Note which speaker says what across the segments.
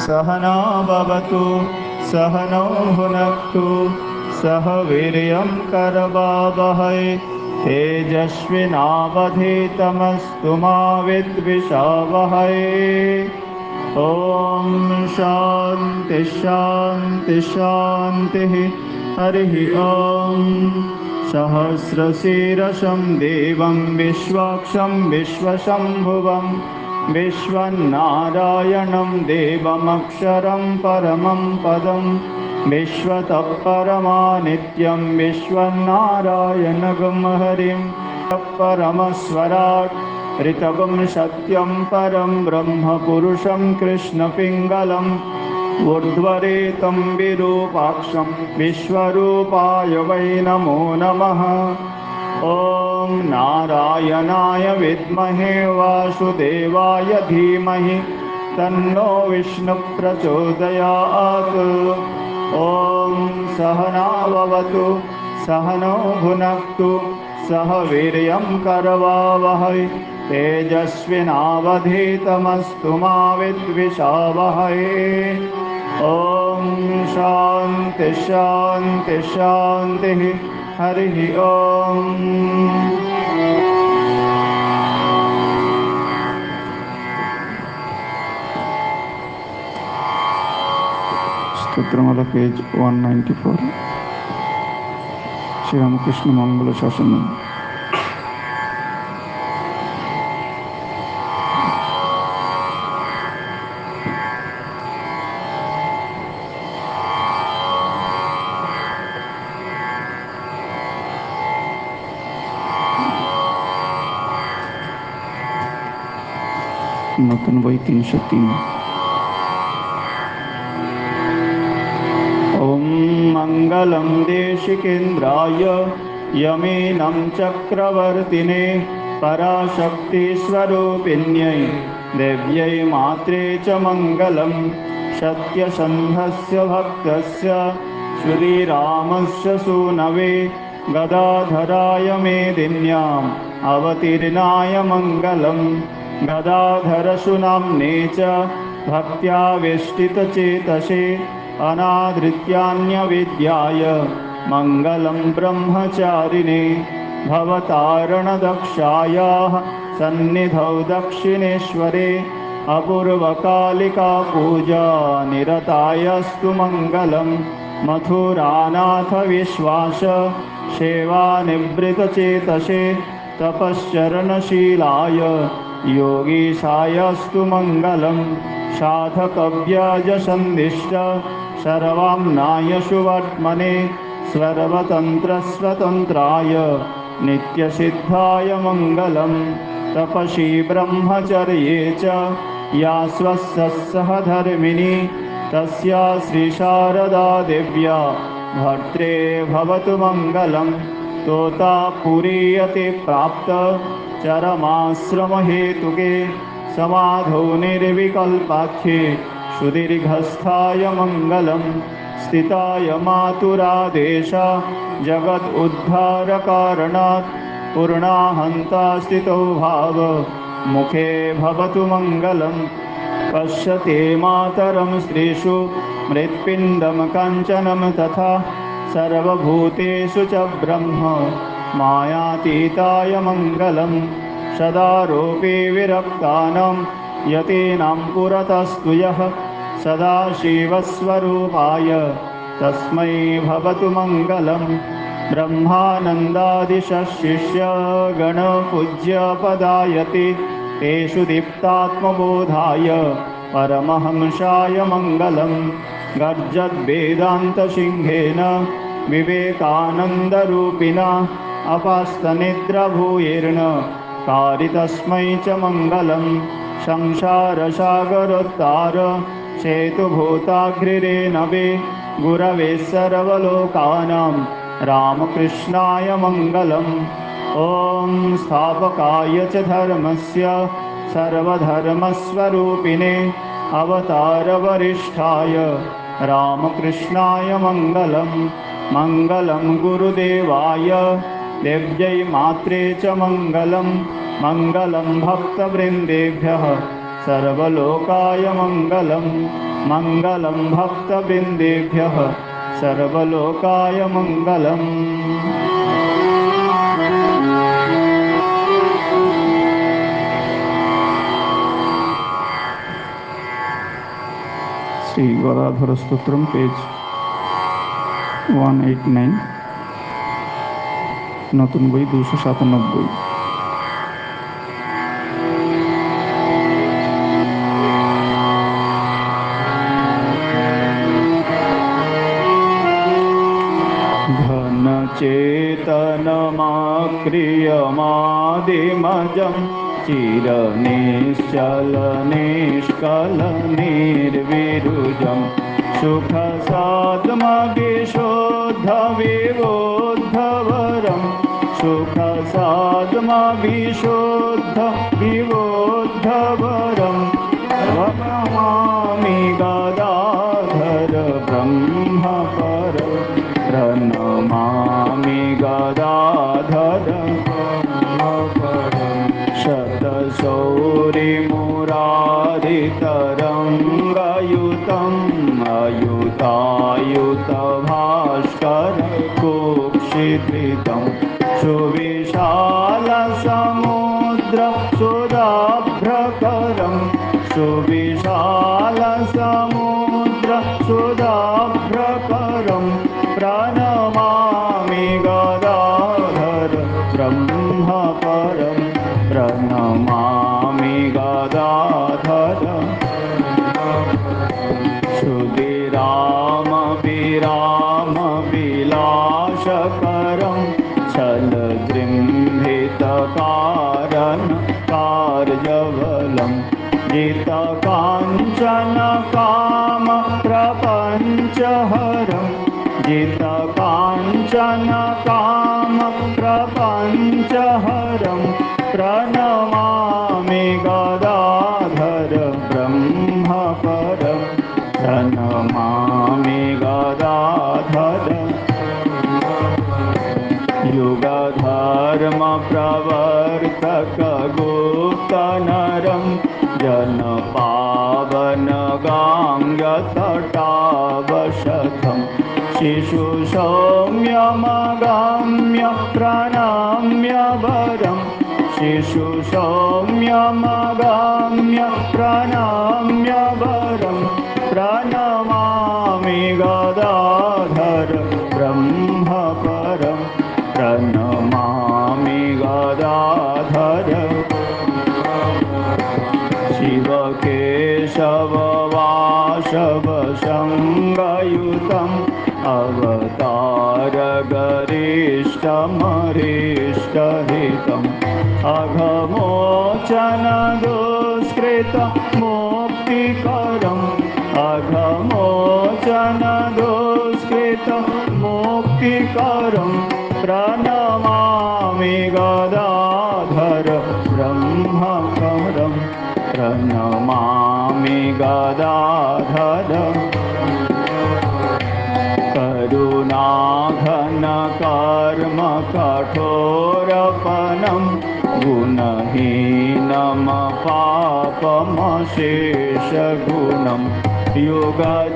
Speaker 1: सहना भवतु सहनौ भुनक्तु सह वीर्यं करवावहै तेजस्विनावधीतमस्तु मा विद्विषावहै। ॐ शान्ति शान्ति शान्तिः। हरिः ॐ। सहस्रशीरसं देवं विश्वाक्षं विश्वशम्भुवं विश्वन्नारायणं देवमक्षरं परमं पदं विश्वतः परमानित्यं विश्वन्नारायणगं हरिं परमस्वराट् ऋतगुं सत्यं परं ब्रह्मपुरुषं कृष्णपिङ्गलम् ऊर्ध्वरेतं विरूपाक्षं विश्वरूपाय वै नमो नमः। ॐ नारायणाय विद्महे वासुदेवाय धीमहि तन्नो विष्णुप्रचोदयात्। ॐ सहना भवतु सहनौ भुनक्तु सह वीर्यं करवावहै तेजस्विनावधीतमस्तु मा विद्विषावहै। ॐ शान्ति शान्ति शान्तिः हरिः ओम् স্তোত্রমালা page one ninety four Sriramakrishna মঙ্গল শাসন। छप्पन बाई तीन सौ तीन ॐ मङ्गलं देशिकेन्द्राय यमेनं चक्रवर्तिने पराशक्तीस्वरूपिण्यै देव्यै मात्रे च मङ्गलं सत्यसन्धस्य भक्तस्य श्रीरामस्य सोनवे गदाधराय मेदिन्याम् अवतीर्णाय मङ्गलम् गदाधरसुनाम्ने च भक्त्यावेष्टितचेतसे अनादृत्यान्यविद्याय मङ्गलं ब्रह्मचारिणे भवतारणदक्षायाः सन्निधौ दक्षिणेश्वरे अपूर्वकालिका पूजा निरतायस्तु मङ्गलं मथुरानाथविश्वास सेवानिवृतचेतसे तपश्चरणशीलाय योगीशायस्तु मङ्गलं। साधकव्याजसन्दिष्ट। सर्वाम्नाय सुवर्त्मने सर्वतन्त्रस्वतन्त्राय। नित्यसिद्धाय मङ्गलं। तपसि ब्रह्मचर्ये च। या स्वस्सः धर्मिणी तस्या श्रीशारदा देव्या। भर्त्रे भवतु मङ्गलं। तोतापुरीयते प्राप्त चरमाश्रमहेतुके समाधौ निर्विकल्पाख्ये सुदीर्घस्थाय मङ्गलं स्थिताय मातुरादेश जगत् उद्धारकारणात् पूर्णाहन्ता स्थितौ भाव। मुखे भवतु मङ्गलं पश्यते मातरं स्त्रीषु मृत्पिण्डं काञ्चनं तथा सर्वभूतेषु च ब्रह्म मायातीताय मङ्गलं सदारोपे विरक्तानां यतीनां पुरतस्तु यः सदाशिवस्वरूपाय तस्मै भवतु मङ्गलं ब्रह्मानन्दादिशिष्य गणपूज्यपदायति तेषु दीप्तात्मबोधाय परमहंसाय मङ्गलं गर्जद्वेदान्तसिंहेन विवेकानन्दरूपिणा अपास्तनिद्रभूयेर्न कारितस्मै च मङ्गलं। संसारसागरोत्तार सेतुभूताघ्रिरेणवे गुरवे सर्वलोकानां। रामकृष्णाय मङ्गलम् ॐ स्थापकाय च धर्मस्य सर्वधर्मस्वरूपिणे अवतारवरिष्ठाय। रामकृष्णाय मङ्गलं। मङ्गलं गुरुदेवाय देव्यै मात्रे च मंगल मंगल भक्तवृन्देभ्यः, सर्वलोकाय मङ्गलं मङ्गलं भक्तवृन्देभ्यः, सर्वलोकाय मङ्गलम् श्री गदाधर स्त्रोत्रम पेज 189 নতুন বই দুশো সাতানব্বই घनचेतनमाक्रियमादिमजं चिरनिश्चलनिष्कलनिर्विरुजं सुखसाद्मविशोद्धविवोद्धवरं सुखसाद्मविशोद्ध विवोद्धवरं वमामि गदाधर ब्रह्मपर प्रणमामि गदाधर शतशौरिमुरारितरङ्गयुतम् अयुतायुतभास्कर कुक्षिधृतं सुविशालसमुद्र नमामि गदाधर युगधर्मप्रवर्तक गुप्तनरं जनपावनगाङ्गतटावशतं शिशुसौम्यमगाम्य प्रणाम्य वरं शिशुसौम्यमगाम्य प्रणा अघमोचन दुष्कृत मुक्तिकरम् अघमोचन दुष्कृत मुक्तिकरं प्रणमामि पापमशेषगुणं युगचक्रविवार्तक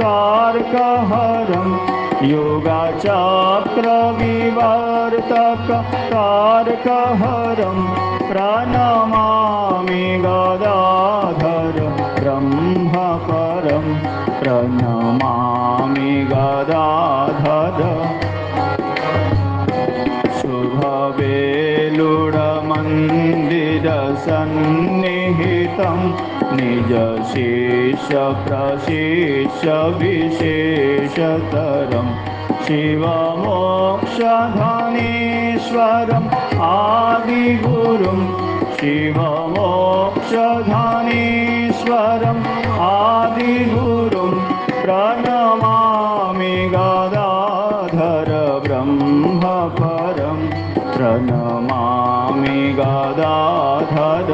Speaker 1: तार्कहरं युगचक्रविवर्तक तार्कहरं प्रणमामि गदाधर ब्रह्मपरं प्रणमामि गदाधर शुभवेलुडमन्दिरसन्निहितं निजशेषप्रशेषविशेषतरं शिवमोक्षधनेश्वरम् आदिगुरुं शिवमोक्षधनेश्वरम् आदिगुरुं प्रणमामि गदाधर गदाधर।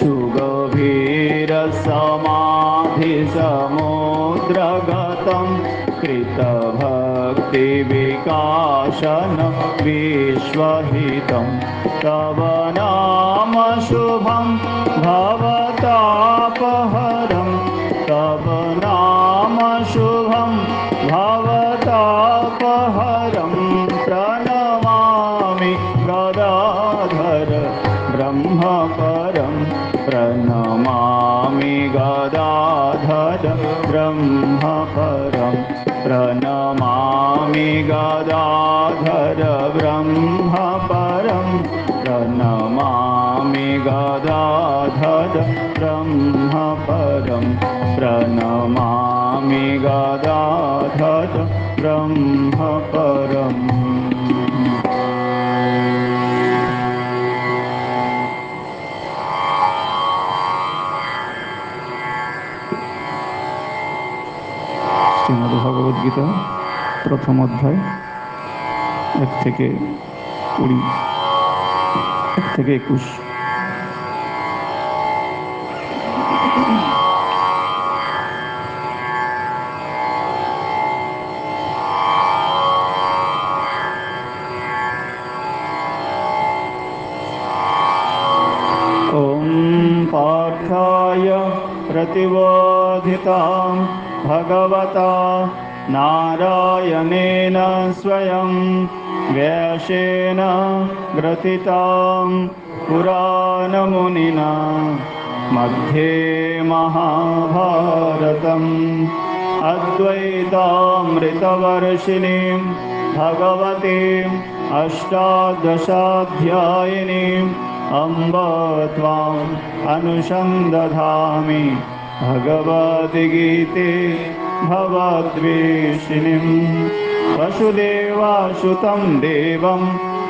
Speaker 1: सुगभीरसमाधिसमुद्रगतं कृतभक्तिविकास विनाशन विश्वहितं। तव नाम शुभं ब्रह्मपरम् শ্রীমদ ভগবদ্গীতা প্রথম অধ্যায় এক থেকে কুড়ি এক থেকে একুশ भगवता नारायणेन स्वयं व्यासेन ग्रथितां पुराणमुनिना मध्ये महाभारतम् अद्वैतामृतवर्षिणीं भगवतीम् अष्टादशाध्यायिनीम् अम्ब त्वाम् अनुसन्दधामि भगवद्गीते भवद्वेषिणीं वसुदेवासुतं देवं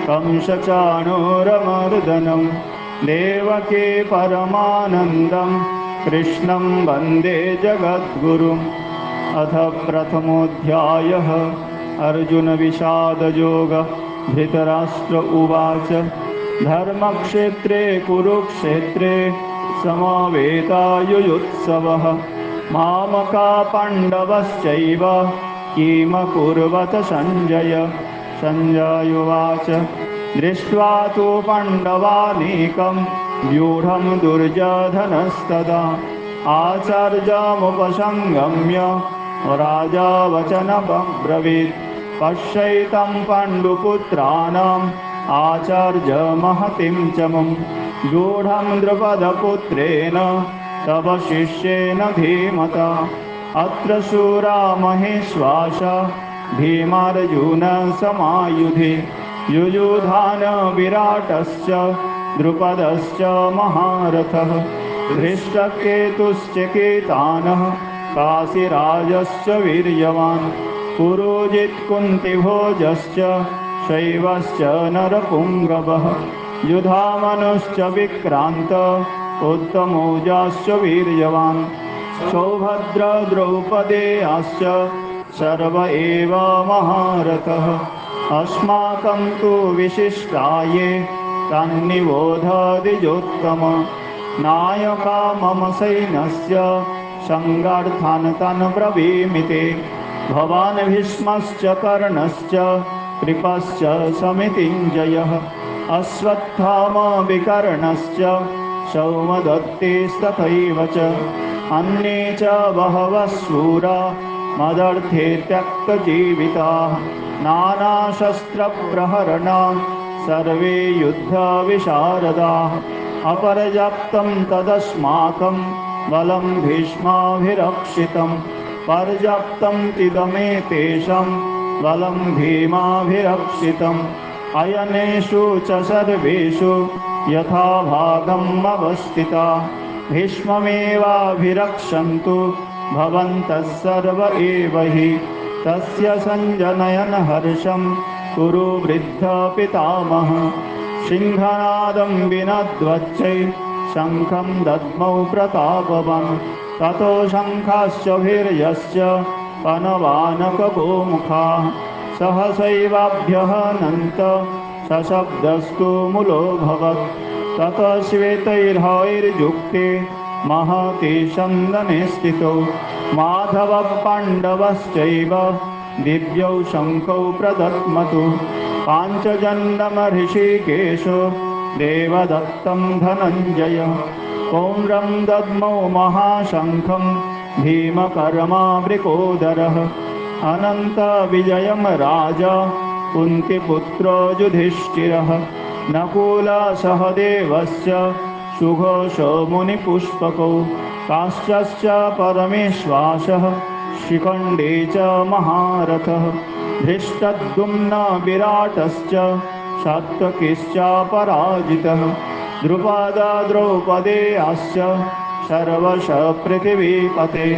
Speaker 1: कंसचाणूरमर्दनं देवके परमानन्दं कृष्णं वन्दे जगद्गुरुम् अथ प्रथमोऽध्यायः। अर्जुनविषादयोगः धृतराष्ट्र उवाच। धर्मक्षेत्रे कुरुक्षेत्रे समवेतायुयुत्सवः। मामका पाण्डवश्चैव किमकुर्वत सञ्जय सञ्जयुवाच दृष्ट्वा तु पाण्डवानीकं व्यूढं दुर्योधनस्तदा। आचार्यमुपसङ्गम्य राजा वचनब्रवीत् पश्यैतं पाण्डुपुत्राणाम् आचार्यमहतिं च मम गूढं द्रुपदपुत्रेण तव शिष्येन धीमता। अत्र शूरा महेश्वास भीमार्जुनसमायुधि युयुधान विराटश्च द्रुपदश्च महारथः धृष्टकेतुश्च केतानः काशीराजश्च वीर्यवान् पुरोजित्कुन्तिभोजश्च शैवश्च नरपुङ्गवः युधामनुश्च विक्रान्त, उत्तमौजाश्च वीर्यवान्। सौभद्रद्रौपदेयाश्च सर्व एव महारथः। अस्माकं तु विशिष्टाये तन्निबोधदिजोत्तम नायका मम सैन्यस्य सङ्गार्थान् तान् ब्रवीमि ते भवान् भीष्मश्च कर्णश्च कृपश्च समितिञ्जयः अश्वत्थामविकर्णश्च सौमदत्तेस्तथैव च। अन्ये च बहवः शूरा मदर्थे त्यक्तजीविताः नानाशस्त्रप्रहरणा सर्वे युद्धविशारदाः। अपर्याप्तं तदस्माकं बलं भीष्माभिरक्षितं पर्याप्तं तिदमेतेषां बलं भीमाभिरक्षितम्। अयनेषु च सर्वेषु यथा भागम् अवस्थिता। भीष्ममेवाभिरक्षन्तु। भवन्तः सर्व एव हि। तस्य सञ्जनयन हर्षं कुरु वृद्धपितामह सिंहनादं विनद्वच्चै शङ्खं दद्मौ प्रतापवन्। ततो शङ्खाश्च भीर्यश्च पनवानकगोमुखाः सहसैवाभ्यहनन्त सशब्दस्तु मूलोऽभवत् ततः श्वेतैर्हैर्युक्ते महति चन्दने स्थितौ। माधवः पाण्डवश्चैव दिव्यौ शङ्खौ प्रदत्मतु। पाञ्चजन्मऋषिकेशो देवदत्तं धनञ्जय। पौण्ड्रं दद्मौ महाशङ्खं भीमकर्मावृकोदरः। अनन्तविजयं राजा कुन्तिपुत्रो युधिष्ठिरः। नकुलसहदेवस्य सुघोषमुनिपुष्पकौ काश्चश्च परमेश्वासः शिखण्डे च महारथः। धृष्टद्युम्नविराटश्च सात्वकिश्चापराजितः द्रुपदा द्रौपदेयाश्च सर्वश पृथिवीपते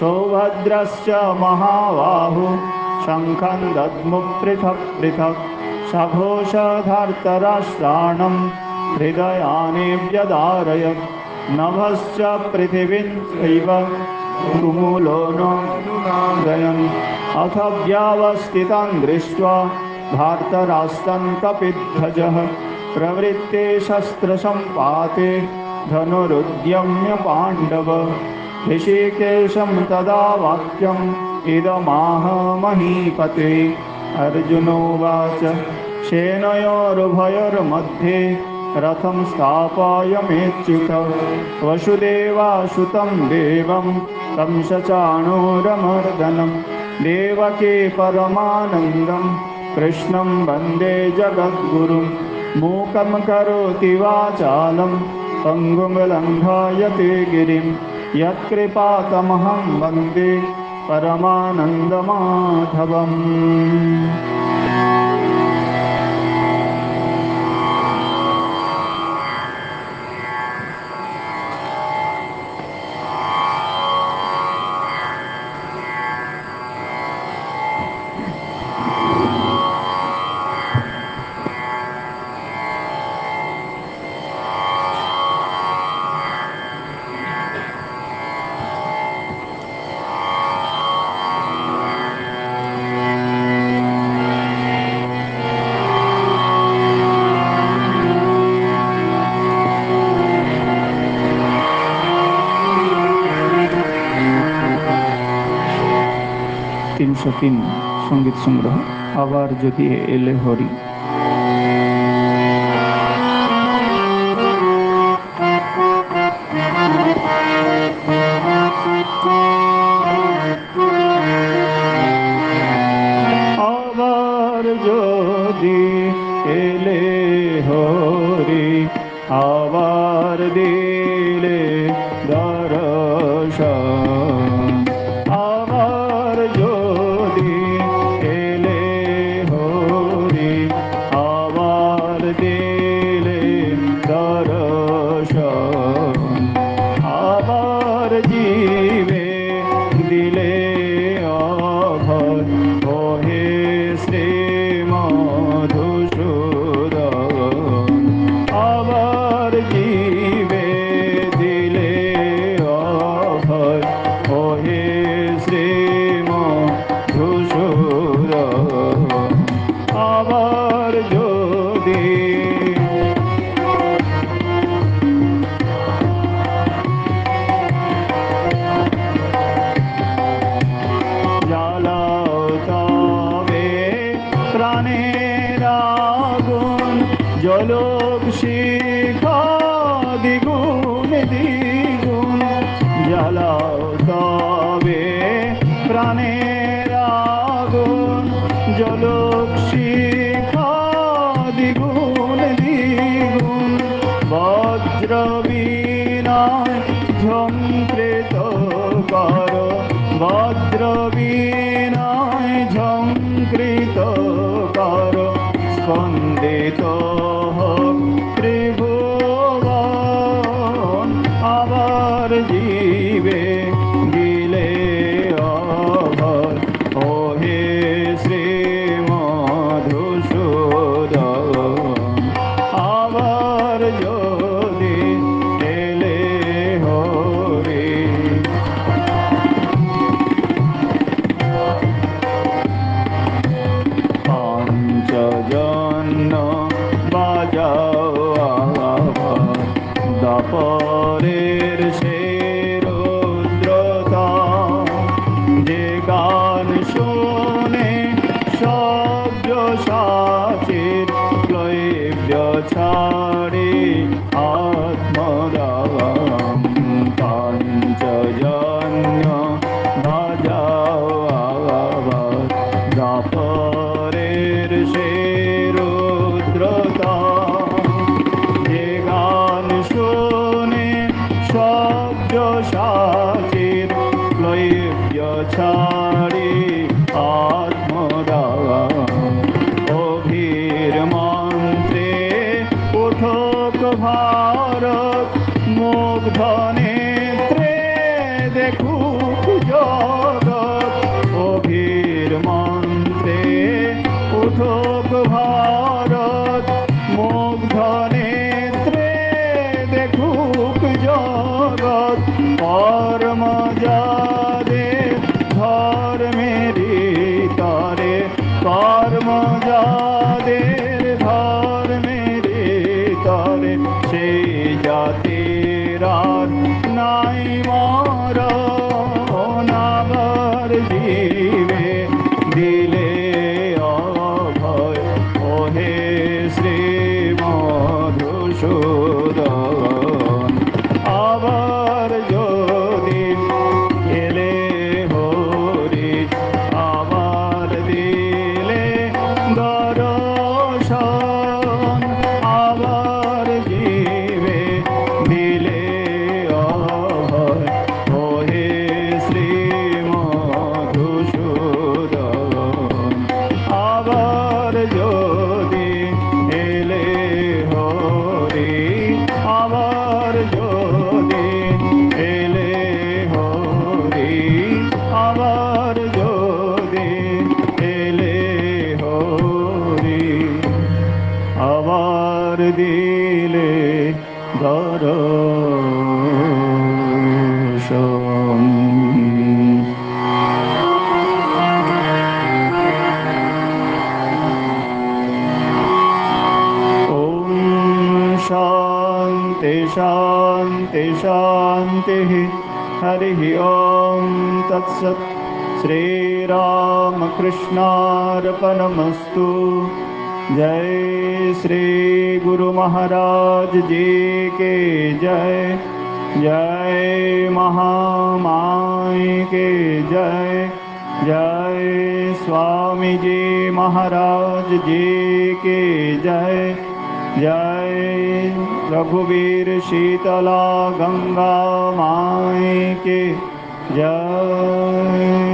Speaker 1: सौभद्रश्च महाबाहु। शङ्खं दद्मु पृथक् पृथक्। सघोषधर्तराष्ट्राणं हृदयानि व्यदारयत् नभश्च पृथिवीं चैव तुमुलो नादयन् अथ व्यावस्थितं दृष्ट्वा धार्तराष्ट्रं कपिध्वजः प्रवृत्ते शस्त्रसम्पाते धनुरुद्यम्य पाण्डव ऋषिकेशं तदा वाक्यम् इदमाह महीपते अर्जुनोवाच सेनयोरुभयोर्मध्ये रथं स्थापयमेच्युत वसुदेवासुतं देवं तं सचाणूरमर्दनं देवके परमानन्दं कृष्णं वन्दे जगद्गुरुं। मूकं करोति वाचालं पङ्गुं लङ्घयते गिरिं यत्कृपातमहं वन्दे परमानन्दमाधवम् তিনশো তিন সংগীত সংগ্রহ আবার যদি এলে হরি। ोने शब्दशाचि यच्छा সে জাতির নাই कृष्णार्पणमस्तु। जय श्री गुरु महाराज जी के जय। जय महामाय के जय। जय स्वामी जी महाराज जी के जय। जय रघुवीर शीतला गंगा माई के जय।